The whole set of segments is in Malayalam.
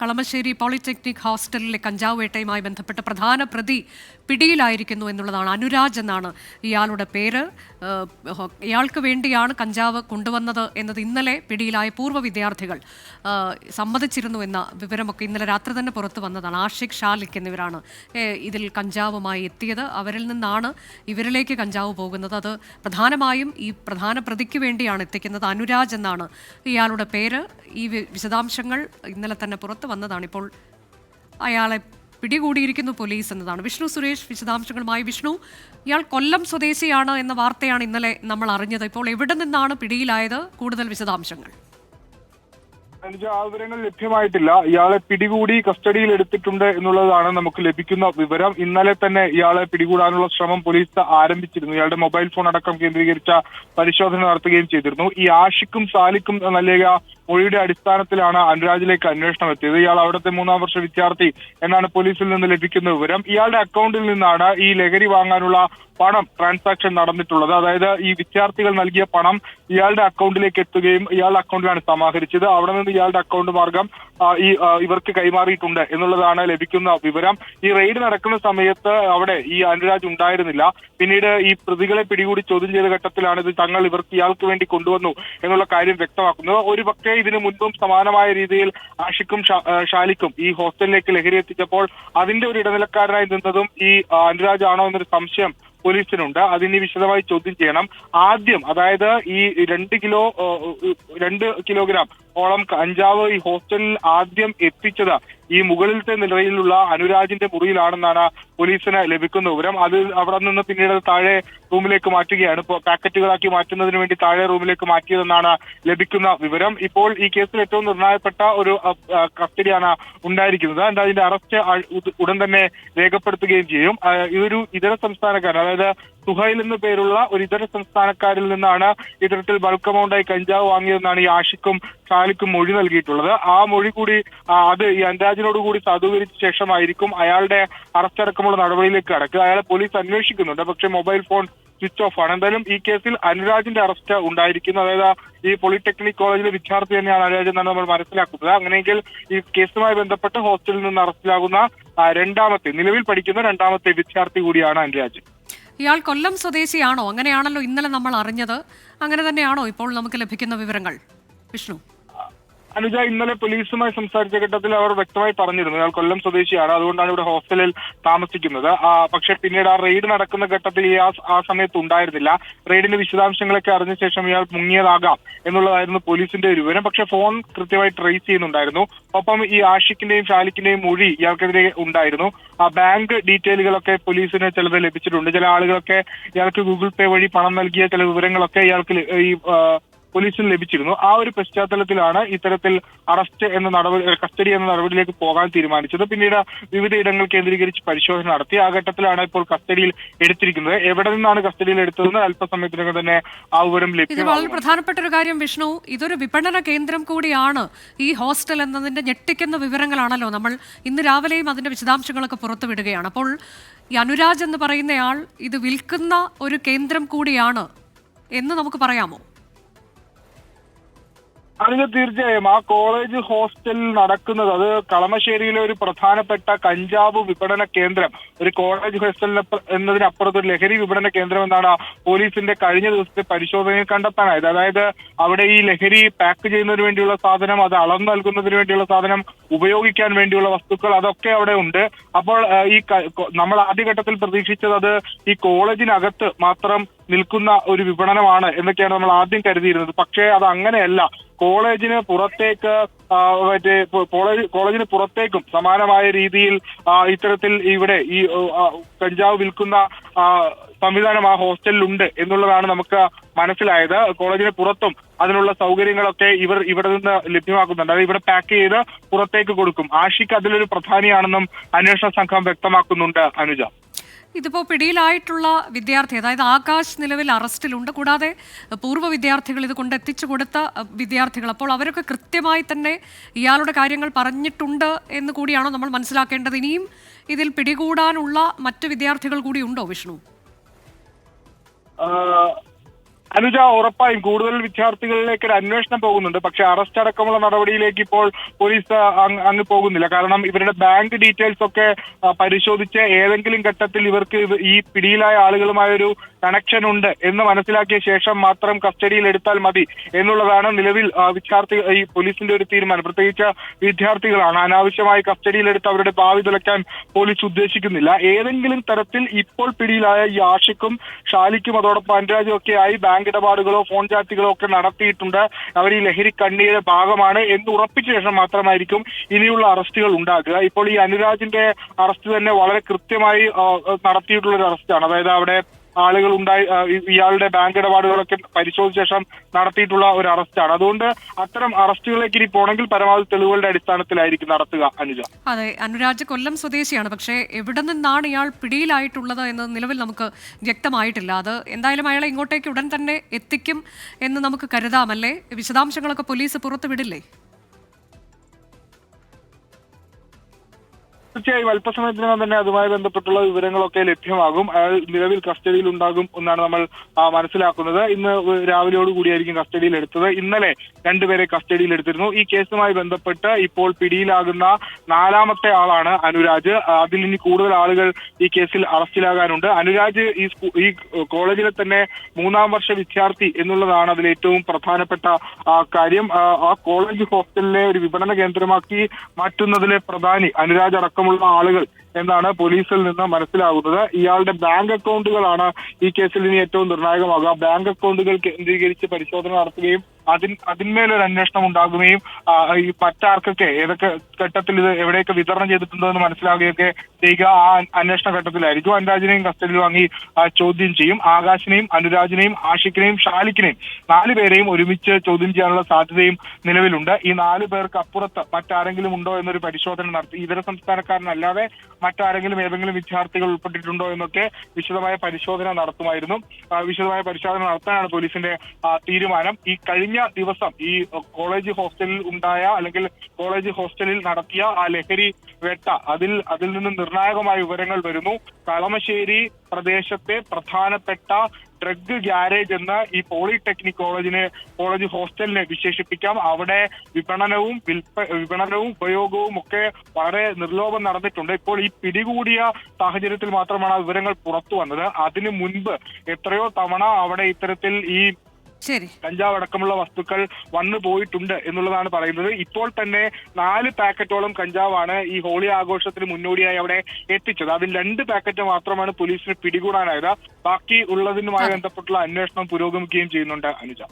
കളമശ്ശേരി പോളിടെക്നിക് ഹോസ്റ്റലിലെ കഞ്ചാവ് വേട്ടയുമായി ബന്ധപ്പെട്ട പ്രധാന പ്രതി പിടിയിലായിരിക്കുന്നു എന്നുള്ളതാണ്. അനുരാജ് എന്നാണ് ഇയാളുടെ പേര്. ഇയാൾക്ക് വേണ്ടിയാണ് കഞ്ചാവ് കൊണ്ടുവന്നത് എന്നത് ഇന്നലെ പിടിയിലായ പൂർവ വിദ്യാർത്ഥികൾ സമ്മതിച്ചിരുന്നു എന്ന വിവരമൊക്കെ ഇന്നലെ രാത്രി തന്നെ പുറത്തു വന്നതാണ്. ആഷിഖ് ഷാലിഖ് എന്നിവരാണ് ഇതിൽ കഞ്ചാവുമായി എത്തിയത്. അവരിൽ നിന്നാണ് ഇവരിലേക്ക് കഞ്ചാവ് പോകുന്നത്. അത് പ്രധാനമായും ഈ പ്രധാന പ്രതിക്ക് വേണ്ടിയാണ് എത്തിക്കുന്നത്. അനുരാജ് എന്നാണ് ഇയാളുടെ പേര്. ഈ വിശദാംശങ്ങൾ ഇന്നലെ തന്നെ വന്നതാണ്. ഇപ്പോൾ അയാളെ പിടികൂടിയിരിക്കുന്നു പോലീസ് എന്നതാണ്. വിഷ്ണു സുരേഷ് വിശദാംശങ്ങളുമായി. വിഷ്ണു ഇയാൾ കൊല്ലം സ്വദേശിയാണ് എന്ന വാർത്തയാണ് ഇന്നലെ നമ്മൾ അറിഞ്ഞത്. ഇപ്പോൾ എവിടെ നിന്നാണ് പിടിയിലായത്? കൂടുതൽ വിശദാംശങ്ങൾ. ആ വിവരങ്ങൾ ലഭ്യമായിട്ടില്ല. ഇയാളെ പിടികൂടി കസ്റ്റഡിയിൽ എടുത്തിട്ടുണ്ട് എന്നുള്ളതാണ് നമുക്ക് ലഭിക്കുന്ന വിവരം. ഇന്നലെ തന്നെ ഇയാളെ പിടികൂടാനുള്ള ശ്രമം പോലീസ് ആരംഭിച്ചിരുന്നു. ഇയാളുടെ മൊബൈൽ ഫോൺ അടക്കം കേന്ദ്രീകരിച്ച പരിശോധന നടത്തുകയും ചെയ്തിരുന്നു. ഈ ആഷിക്കും സാലിക്കും നൽകിയ മൊഴിയുടെ അടിസ്ഥാനത്തിലാണ് അനുരാജിലേക്ക് അന്വേഷണം എത്തിയത്. ഇയാൾ അവിടുത്തെ മൂന്നാം വർഷ വിദ്യാർത്ഥി എന്നാണ് പോലീസിൽ നിന്ന് ലഭിക്കുന്ന വിവരം. ഇയാളുടെ അക്കൗണ്ടിൽ നിന്നാണ് ഈ ലഹരി വാങ്ങാനുള്ള പണം ട്രാൻസാക്ഷൻ നടന്നിട്ടുള്ളത്. അതായത് ഈ വിദ്യാർത്ഥികൾ നൽകിയ പണം ഇയാളുടെ അക്കൗണ്ടിലേക്ക് എത്തുകയും ഇയാളുടെ അക്കൗണ്ടിലാണ് സമാഹരിച്ചത്. അവിടെ നിന്ന് ഇയാളുടെ അക്കൗണ്ട് മാർഗം ഈ ഇവർക്ക് കൈമാറിയിട്ടുണ്ട് എന്നുള്ളതാണ് ലഭിക്കുന്ന വിവരം. ഈ റെയ്ഡ് നടക്കുന്ന സമയത്ത് അവിടെ ഈ അനുരാജ് ഉണ്ടായിരുന്നില്ല. പിന്നീട് ഈ പ്രതികളെ പിടികൂടി ചോദ്യം ചെയ്ത ഘട്ടത്തിലാണ് ഇത് തങ്ങൾ ഇവർക്ക് ഇയാൾക്ക് വേണ്ടി കൊണ്ടുവന്നു എന്നുള്ള കാര്യം വ്യക്തമാക്കുന്നത്. ഒരു ഇതിനു മുൻപും സമാനമായ രീതിയിൽ ആഷിക്കും ഷാലിക്കും ഈ ഹോസ്റ്റലിലേക്ക് ലഹരി എത്തിച്ചപ്പോൾ അതിന്റെ ഒരു ഇടനിലക്കാരനായി നിന്നതും ഈ അനുരാജ് ആണോ എന്നൊരു സംശയം പോലീസിനുണ്ട്. അതിനി വിശദമായി ചോദ്യം ചെയ്യണം. ആദ്യം അതായത് ഈ രണ്ട് കിലോ രണ്ട് കിലോഗ്രാം ഓളം കഞ്ചാവ് ഈ ഹോസ്റ്റലിൽ ആദ്യം എത്തിച്ചത് ഈ മുകളിലത്തെ നിലയിലുള്ള അനുരാജിന്റെ മുറിയിലാണെന്നാണ് പോലീസിന് ലഭിക്കുന്ന വിവരം. അത് അവിടെ നിന്ന് പിന്നീട് താഴെ റൂമിലേക്ക് മാറ്റുകയാണ്. ഇപ്പോൾ പാക്കറ്റുകളാക്കി മാറ്റുന്നതിന് വേണ്ടി താഴെ റൂമിലേക്ക് മാറ്റിയതെന്നാണ് ലഭിക്കുന്ന വിവരം. ഇപ്പോൾ ഈ കേസിൽ ഏറ്റവും നിർണായകപ്പെട്ട ഒരു കസ്റ്റഡിയാണ് ഉണ്ടായിരിക്കുന്നത്. എന്താ അതിന്റെ അറസ്റ്റ് ഉടൻ തന്നെ രേഖപ്പെടുത്തുകയും ചെയ്യും. ഇതൊരു ഇതര സംസ്ഥാനക്കാരൻ അതായത് സുഹൈൽ എന്ന പേരുള്ള ഒരു ഇതര സംസ്ഥാനക്കാരിൽ നിന്നാണ് ഇത്തരത്തിൽ ബൾക്ക് എമൗണ്ടായി കഞ്ചാവ് വാങ്ങിയതെന്നാണ് ഈ ആഷിക്കും ഷാലിക്കും മൊഴി നൽകിയിട്ടുള്ളത്. ആ മൊഴി കൂടി അത് ഈ അൻരാജിനോട് കൂടി സാധൂകരിച്ച ശേഷമായിരിക്കും അയാളുടെ അറസ്റ്റ് അടക്കമുള്ള നടപടിയിലേക്ക് കടക്കുക. അയാളെ പോലീസ് അന്വേഷിക്കുന്നുണ്ട്. പക്ഷേ മൊബൈൽ ഫോൺ സ്വിച്ച് ഓഫ് ആണ്. എന്തായാലും ഈ കേസിൽ അനുരാജിന്റെ അറസ്റ്റ് ഉണ്ടായിരിക്കുന്നു. അതായത് ഈ പോളിടെക്നിക് കോളേജിലെ വിദ്യാർത്ഥി തന്നെയാണ് അനുരാജ് എന്നാണ് നമ്മൾ മനസ്സിലാക്കുന്നത്. അങ്ങനെയെങ്കിൽ ഈ കേസുമായി ബന്ധപ്പെട്ട് ഹോസ്റ്റലിൽ നിന്ന് അറസ്റ്റിലാകുന്ന രണ്ടാമത്തെ നിലവിൽ പഠിക്കുന്ന രണ്ടാമത്തെ വിദ്യാർത്ഥി കൂടിയാണ് അനുരാജ്. ഇയാൾ കൊല്ലം സ്വദേശിയാണോ? അങ്ങനെയാണല്ലോ ഇന്നലെ നമ്മൾ അറിഞ്ഞത്. അങ്ങനെ തന്നെയാണോ ഇപ്പോൾ നമുക്ക് ലഭിക്കുന്ന വിവരങ്ങൾ? വിഷ്ണു. അനുജ ഇന്നലെ പോലീസുമായി സംസാരിച്ച ഘട്ടത്തിൽ അവർ വ്യക്തമായി പറഞ്ഞിരുന്നു. അയാൾ കൊല്ലം സ്വദേശിയാണ്. അതുകൊണ്ടാണ് ഇവിടെ ഹോസ്റ്റലിൽ താമസിക്കുന്നത്. പക്ഷേ പിന്നീട് ആ റെയ്ഡ് നടക്കുന്ന ഘട്ടത്തിൽ ഈ ആ സമയത്ത് ഉണ്ടായിരുന്നില്ല. റെയ്ഡിന്റെ വിശദാംശങ്ങളൊക്കെ അറിഞ്ഞ ശേഷം ഇയാൾ മുങ്ങിയതാകാം എന്നുള്ളതായിരുന്നു പോലീസിന്റെ ഒരു വിവരം. പക്ഷേ ഫോൺ കൃത്യമായി ട്രേസ് ചെയ്യുന്നുണ്ടായിരുന്നു. ഒപ്പം ഈ ആഷിക്കിന്റെയും ഷാലിക്കിന്റെയും മൊഴി ഇയാൾക്കെതിരെ ഉണ്ടായിരുന്നു. ആ ബാങ്ക് ഡീറ്റെയിലുകളൊക്കെ പോലീസിന് ചിലത് ലഭിച്ചിട്ടുണ്ട്. ചില ആളുകളൊക്കെ ഇയാൾക്ക് ഗൂഗിൾ പേ വഴി പണം നൽകിയ ചില വിവരങ്ങളൊക്കെ ഇയാൾക്ക് ഈ പോലീസിന് ലഭിച്ചിരുന്നു. ആ ഒരു പശ്ചാത്തലത്തിലാണ് ഇത്തരത്തിൽ അറസ്റ്റ് എന്ന നടപടി കസ്റ്റഡി എന്ന നടപടിയിലേക്ക് പോകാൻ തീരുമാനിച്ചത്. പിന്നീട് വിവിധ ഇടങ്ങൾ കേന്ദ്രീകരിച്ച് പരിശോധന നടത്തി. ആ ഘട്ടത്തിലാണ് ഇപ്പോൾ കസ്റ്റഡിയിൽ എടുത്തിരിക്കുന്നത്. എവിടെ നിന്നാണ് കസ്റ്റഡിയിൽ എടുത്തതെന്ന് അല്പസമയത്തിനകം തന്നെ ആ വിവരം ഇത് വളരെ പ്രധാനപ്പെട്ട ഒരു കാര്യം വിഷ്ണു. ഇതൊരു വിപണന കേന്ദ്രം കൂടിയാണ് ഈ ഹോസ്റ്റൽ എന്നതിന്റെ ഞെട്ടിക്കുന്ന വിവരങ്ങളാണല്ലോ നമ്മൾ ഇന്ന് രാവിലെയും അതിന്റെ വിശദാംശങ്ങളൊക്കെ പുറത്തുവിടുകയാണ് അപ്പോൾ ഈ അനുരാജ് എന്ന് പറയുന്നയാൾ ഇത് വിൽക്കുന്ന ഒരു കേന്ദ്രം കൂടിയാണ് എന്ന് നമുക്ക് പറയാമോ? അതിന് തീർച്ചയായും. ആ കോളേജ് ഹോസ്റ്റലിൽ നടക്കുന്നത് അത് കളമശ്ശേരിയിലെ ഒരു പ്രധാനപ്പെട്ട കഞ്ചാവ് വിപണന കേന്ദ്രം. ഒരു കോളേജ് ഹോസ്റ്റലിന് എന്നതിനപ്പുറത്ത് ഒരു ലഹരി വിപണന കേന്ദ്രം എന്നാണ് പോലീസിന്റെ കഴിഞ്ഞ ദിവസത്തെ പരിശോധനയിൽ കണ്ടെത്താനായത്. അതായത് അവിടെ ഈ ലഹരി പാക്ക് ചെയ്യുന്നതിന് വേണ്ടിയുള്ള സാധനം അത് അളന്നു നൽകുന്നതിന് വേണ്ടിയുള്ള സാധനം ഉപയോഗിക്കാൻ വേണ്ടിയുള്ള വസ്തുക്കൾ അതൊക്കെ അവിടെ ഉണ്ട്. അപ്പോൾ ഈ നമ്മൾ ആദ്യഘട്ടത്തിൽ പ്രതീക്ഷിച്ചത് അത് ഈ കോളേജിനകത്ത് മാത്രം നിൽക്കുന്ന ഒരു വിപണനമാണ് എന്നൊക്കെയാണ് നമ്മൾ ആദ്യം കരുതിയിരുന്നത്. പക്ഷേ അത് അങ്ങനെയല്ല. കോളേജിന് പുറത്തേക്ക് മറ്റേ കോളേജ് കോളേജിന് പുറത്തേക്കും സമാനമായ രീതിയിൽ ഇത്തരത്തിൽ ഇവിടെ ഈ കഞ്ചാവ് വിൽക്കുന്ന സംവിധാനം ആ ഹോസ്റ്റലിലുണ്ട് എന്നുള്ളതാണ് നമുക്ക് മനസ്സിലായത്. കോളേജിന് പുറത്തും അതിനുള്ള സൗകര്യങ്ങളൊക്കെ ഇവർ ഇവിടെ നിന്ന് ലഭ്യമാക്കുന്നുണ്ട്. അതായത് ഇവിടെ പാക്ക് ചെയ്ത് പുറത്തേക്ക് കൊടുക്കും. ആഷിക്ക് അതിലൊരു പ്രധാനിയാണെന്നും അന്വേഷണ സംഘം വ്യക്തമാക്കുന്നുണ്ട് അനുജ. ഇതിപ്പോൾ പിടിയിലായിട്ടുള്ള വിദ്യാർത്ഥി അതായത് ആകാശ് നിലവിൽ അറസ്റ്റിലുണ്ട്. കൂടാതെ പൂർവ വിദ്യാർത്ഥികൾ ഇത് കൊണ്ട് എത്തിച്ചു കൊടുത്ത വിദ്യാർത്ഥികൾ. അപ്പോൾ അവരൊക്കെ കൃത്യമായി തന്നെ ഇയാളുടെ കാര്യങ്ങൾ പറഞ്ഞിട്ടുണ്ട് എന്ന് കൂടിയാണോ നമ്മൾ മനസ്സിലാക്കേണ്ടത്? ഇനിയും ഇതിൽ പിടികൂടാനുള്ള മറ്റു വിദ്യാർത്ഥികൾ കൂടി ഉണ്ടോ വിഷ്ണു? അനുജ ഉറപ്പായും കൂടുതൽ വിദ്യാർത്ഥികളിലേക്ക് ഒരു അന്വേഷണം പോകുന്നുണ്ട്. പക്ഷെ അറസ്റ്റ് അടക്കമുള്ള നടപടിയിലേക്ക് ഇപ്പോൾ പോലീസ് അങ് അങ്ങ് പോകുന്നില്ല. കാരണം ഇവരുടെ ബാങ്ക് ഡീറ്റെയിൽസ് ഒക്കെ പരിശോധിച്ച് ഏതെങ്കിലും ഘട്ടത്തിൽ ഇവർക്ക് ഈ പിടിയിലായ ആളുകളുമായൊരു കണക്ഷൻ ഉണ്ട് എന്ന് മനസ്സിലാക്കിയ ശേഷം മാത്രം കസ്റ്റഡിയിൽ എടുത്താൽ മതി എന്നുള്ളതാണ് നിലവിൽ വിദ്യാർത്ഥി ഈ പോലീസിന്റെ ഒരു തീരുമാനം. പ്രത്യേകിച്ച് വിദ്യാർത്ഥികളാണ്. അനാവശ്യമായി കസ്റ്റഡിയിലെടുത്ത് അവരുടെ ഭാവി തുലയ്ക്കാൻ പോലീസ് ഉദ്ദേശിക്കുന്നില്ല. ഏതെങ്കിലും തരത്തിൽ ഇപ്പോൾ പിടിയിലായ ഈ ആഷിക്കും ഷാലിക്കും അതോടൊപ്പം അനുരാജും ഒക്കെയായി ആയി ബാങ്ക് ഇടപാടുകളോ ഫോൺ ചാറ്റുകളോ ഒക്കെ നടത്തിയിട്ടുണ്ട്. അവർ ഈ ലഹരി കണ്ണിയുടെ ഭാഗമാണ് എന്ന് ഉറപ്പിച്ച ശേഷം മാത്രമായിരിക്കും ഇനിയുള്ള അറസ്റ്റുകൾ ഉണ്ടാക്കുക ഇപ്പോൾ ഈ അനുരാജിന്റെ അറസ്റ്റ് തന്നെ വളരെ കൃത്യമായി നടത്തിയിട്ടുള്ള ഒരു അറസ്റ്റാണ്. അതായത് അവിടെ ആളുകൾ ഉണ്ടായി ഇയാളുടെ ബാങ്ക് ഇടപാടുകളൊക്കെ പരിശോധിച്ച ശേഷം നടത്തിയിട്ടുള്ള ഒരു അറസ്റ്റാണ് അതുകൊണ്ട് അത്തരം അറസ്റ്റുകളിലേക്ക് ഇനി പോണെങ്കിൽ പരമാവധി തെളിവുകളുടെ അടിസ്ഥാനത്തിലായിരിക്കും നടത്തുക അനുജ. അതെ അനുരാജ് കൊല്ലം സ്വദേശിയാണ്. പക്ഷേ എവിടെ നിന്നാണ് ഇയാൾ പിടിയിലായിട്ടുള്ളത് എന്ന് നിലവിൽ നമുക്ക് വ്യക്തമായിട്ടില്ല. അത് എന്തായാലും അയാളെ ഇങ്ങോട്ടേക്ക് ഉടൻ തന്നെ എത്തിക്കും എന്ന് നമുക്ക് കരുതാമല്ലേ? വിശദാംശങ്ങളൊക്കെ പോലീസ് പുറത്തുവിടില്ലേ? തീർച്ചയായും അല്പസമയത്തിനകം തന്നെ അതുമായി ബന്ധപ്പെട്ടുള്ള വിവരങ്ങളൊക്കെ ലഭ്യമാകും. അയാൾ നിലവിൽ കസ്റ്റഡിയിൽ ഉണ്ടാകും എന്നാണ് നമ്മൾ മനസ്സിലാക്കുന്നത്. ഇന്ന് രാവിലെയോടുകൂടിയായിരിക്കും കസ്റ്റഡിയിൽ എടുത്തത്. ഇന്നലെ രണ്ടുപേരെ കസ്റ്റഡിയിൽ എടുത്തിരുന്നു. ഈ കേസുമായി ബന്ധപ്പെട്ട് ഇപ്പോൾ പിടിയിലാകുന്ന നാലാമത്തെ ആളാണ് അനുരാജ്. അതിൽ ഇനി കൂടുതൽ ആളുകൾ ഈ കേസിൽ അറസ്റ്റിലാകാനുണ്ട്. അനുരാജ് ഈ ഈ കോളേജിലെ തന്നെ മൂന്നാം വർഷ വിദ്യാർത്ഥി എന്നുള്ളതാണ് അതിൽ ഏറ്റവും പ്രധാനപ്പെട്ട കാര്യം. ആ, കോളേജ് ഹോസ്റ്റലിനെ ഒരു വിപണന കേന്ദ്രമാക്കി മാറ്റുന്നതിലെ പ്രധാനി അനുരാജ് അടക്കമുള്ള ആളുകൾ എന്നാണ് പോലീസിൽ നിന്ന് മനസ്സിലാകുന്നത്. ഇയാളുടെ ബാങ്ക് അക്കൗണ്ടുകളാണ് ഈ കേസിൽ ഇനി ഏറ്റവും നിർണായകമാകുക. ബാങ്ക് അക്കൗണ്ടുകൾ കേന്ദ്രീകരിച്ച് പരിശോധന നടത്തുകയും അതിൻ അതിന്മേലൊരു അന്വേഷണം ഉണ്ടാകുകയും ഈ മറ്റാർക്കൊക്കെ ഏതൊക്കെ ഘട്ടത്തിൽ ഇത് എവിടെയൊക്കെ വിതരണം ചെയ്തിട്ടുണ്ടോ എന്ന് മനസ്സിലാവുകയൊക്കെ ചെയ്യുക ആ അന്വേഷണ ഘട്ടത്തിലായിരിക്കും. അനുരാജിനെയും കസ്റ്റഡിയിൽ വാങ്ങി ചോദ്യം ചെയ്യും. ആകാശിനെയും അനുരാജിനെയും ആഷിഖിനെയും ഷാലിക്കിനെയും നാല് പേരെയും ഒരുമിച്ച് ചോദ്യം ചെയ്യാനുള്ള സാധ്യതയും നിലവിലുണ്ട്. ഈ നാല് പേർക്ക് അപ്പുറത്ത് മറ്റാരെങ്കിലും ഉണ്ടോ എന്നൊരു പരിശോധന നടത്തി ഇതര സംസ്ഥാനക്കാരനല്ലാതെ മറ്റാരെങ്കിലും ഏതെങ്കിലും വിദ്യാർത്ഥികൾ ഉൾപ്പെട്ടിട്ടുണ്ടോ എന്നൊക്കെ വിശദമായ പരിശോധന നടത്തുമായിരുന്നു. വിശദമായ പരിശോധന നടത്താനാണ് പോലീസിന്റെ തീരുമാനം. ഈ കഴിഞ്ഞ ദിവസം ഈ കോളേജ് ഹോസ്റ്റലിൽ ഉണ്ടായ അല്ലെങ്കിൽ കോളേജ് ഹോസ്റ്റലിൽ നടത്തിയ ആ ലഹരി വെട്ട അതിൽ അതിൽ നിന്ന് നിർണായകമായ വിവരങ്ങൾ വരുന്നു. കളമശ്ശേരി പ്രദേശത്തെ പ്രധാനപ്പെട്ട ഡ്രഗ് ഗ്യാരേജ് എന്ന് ഈ പോളിടെക്നിക് കോളേജിനെ കോളേജ് ഹോസ്റ്റലിനെ വിശേഷിപ്പിക്കാം. അവിടെ വിപണനവും വിൽപ്പ വിപണനവും ഉപയോഗവും ഒക്കെ വളരെ നിർലോഭം നടന്നിട്ടുണ്ട്. ഇപ്പോൾ ഈ പിടികൂടിയ സാഹചര്യത്തിൽ മാത്രമാണ് ആ വിവരങ്ങൾ പുറത്തു വന്നത്. അതിനു മുൻപ് എത്രയോ തവണ അവിടെ ഇത്തരത്തിൽ ഈ കഞ്ചാവ് അടക്കമുള്ള വസ്തുക്കൾ വന്നു പോയിട്ടുണ്ട് എന്നുള്ളതാണ് പറയുന്നത്. ഇപ്പോൾ തന്നെ നാല് പാക്കറ്റോളം കഞ്ചാവാണ് ഈ ഹോളി ആഘോഷത്തിന് മുന്നോടിയായി അവിടെ എത്തിച്ചത്. അതിൽ രണ്ട് പാക്കറ്റ് മാത്രമാണ് പോലീസിന് പിടികൂടാനായത്. ബാക്കി ഉള്ളതിനുമായി ബന്ധപ്പെട്ടുള്ള അന്വേഷണം പുരോഗമിക്കുകയും ചെയ്യുന്നുണ്ട് അനുജ.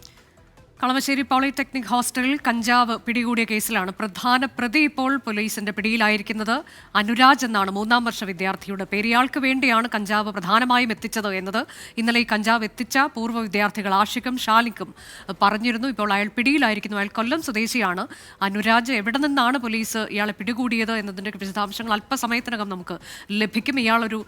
കളമശ്ശേരി പോളിടെക്നിക് ഹോസ്റ്റലിൽ കഞ്ചാവ് പിടികൂടിയ കേസിലാണ് പ്രധാന പ്രതി ഇപ്പോൾ പോലീസിന്റെ പിടിയിലായിരിക്കുന്നത്. അനുരാജ് എന്നാണ് മൂന്നാം വർഷ വിദ്യാർത്ഥിയുടെ പേര്. ഇയാൾക്ക് വേണ്ടിയാണ് കഞ്ചാവ് പ്രധാനമായും എത്തിച്ചത് എന്നത്. ഇന്നലെ ഈ കഞ്ചാവ് എത്തിച്ച പൂർവ വിദ്യാർത്ഥികൾ ആഷിഖും ഷാലിക്കും പറഞ്ഞിരുന്നു. ഇപ്പോൾ അയാൾ പിടിയിലായിരിക്കുന്നു. അയാൾ കൊല്ലം സ്വദേശിയാണ്. അനുരാജ് എവിടെ നിന്നാണ് പോലീസ് ഇയാളെ പിടികൂടിയത് എന്നതിന്റെ വിശദാംശങ്ങൾ അല്പസമയത്തിനകം നമുക്ക് ലഭിക്കും. ഇയാളൊരു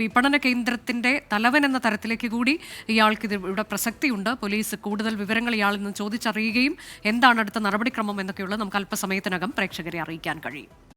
വിപണന കേന്ദ്രത്തിന്റെ തലവൻ എന്ന തരത്തിലേക്ക് കൂടി ഇയാൾക്ക് ഇത് ഇവിടെ പ്രസക്തിയുണ്ട്. പോലീസ് കൂടുതൽ വിവരങ്ങൾ ഇയാളിൽ നിന്ന് ചോദിച്ചറിയുകയും എന്താണ് അടുത്ത നടപടിക്രമം എന്നൊക്കെയുള്ളത് നമുക്ക് അല്പസമയത്തിനകം പ്രേക്ഷകരെ അറിയിക്കാൻ കഴിയും.